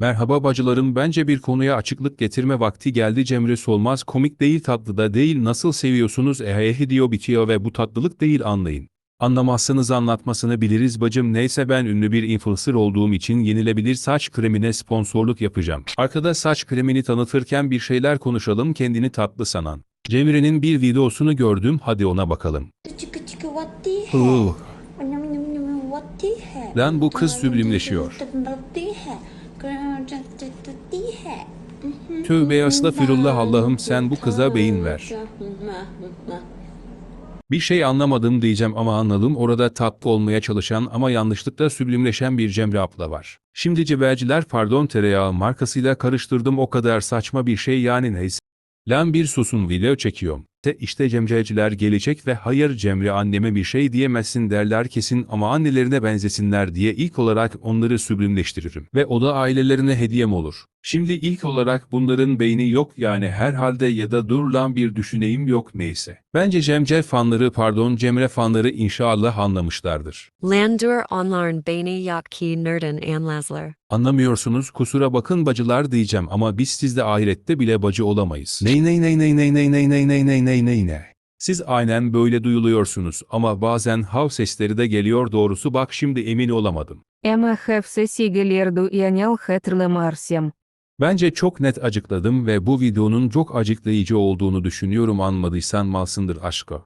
Merhaba bacılarım bence bir konuya açıklık getirme vakti geldi Cemre Solmaz komik değil tatlı da değil nasıl seviyorsunuz ehe diyor bitiyor ve bu tatlılık değil anlayın. Anlamazsınız anlatmasını biliriz bacım neyse ben ünlü bir influencer olduğum için yenilebilir saç kremine sponsorluk yapacağım. Arkada saç kremini tanıtırken bir şeyler konuşalım kendini tatlı sanan. Cemre'nin bir videosunu gördüm hadi ona bakalım. Çıkı çıkı what the heck? Lan bu kız süblimleşiyor. Tövbe estağfirullah Allah'ım sen bu kıza beyin ver. Bir şey anlamadım diyeceğim ama anladım orada tatlı olmaya çalışan ama yanlışlıkla süblimleşen bir Cemre abla var. Şimdi cebelciler pardon tereyağı markasıyla karıştırdım o kadar saçma bir şey yani neyse. Lan bir susun video çekiyorum. Te işte Cemreciler gelecek ve hayır Cemre anneme bir şey diyemezsin derler kesin ama annelerine benzesinler diye ilk olarak onları süblimleştiririm. Ve o da ailelerine hediyem olur. Şimdi ilk olarak bunların beyni yok yani herhalde ya da dur lan bir düşüneyim yok neyse. Bence Cemce fanları pardon Cemre fanları inşallah anlamışlardır. Landur onlarn beni yak ki nerden anlazlar. Anlamıyorsunuz kusura bakın bacılar diyeceğim ama biz sizde ahirette bile bacı olamayız. Ney ney ney ney ney ney ney ney ney ney ney ney ney. Siz aynen böyle duyuluyorsunuz ama bazen hav sesleri de geliyor doğrusu bak şimdi emin olamadım. Ama hav sesi gelirdu yanel hatırlamarsam. Bence çok net acıkladım ve bu videonun çok acıklayıcı olduğunu düşünüyorum anmadıysan malsındır aşkı.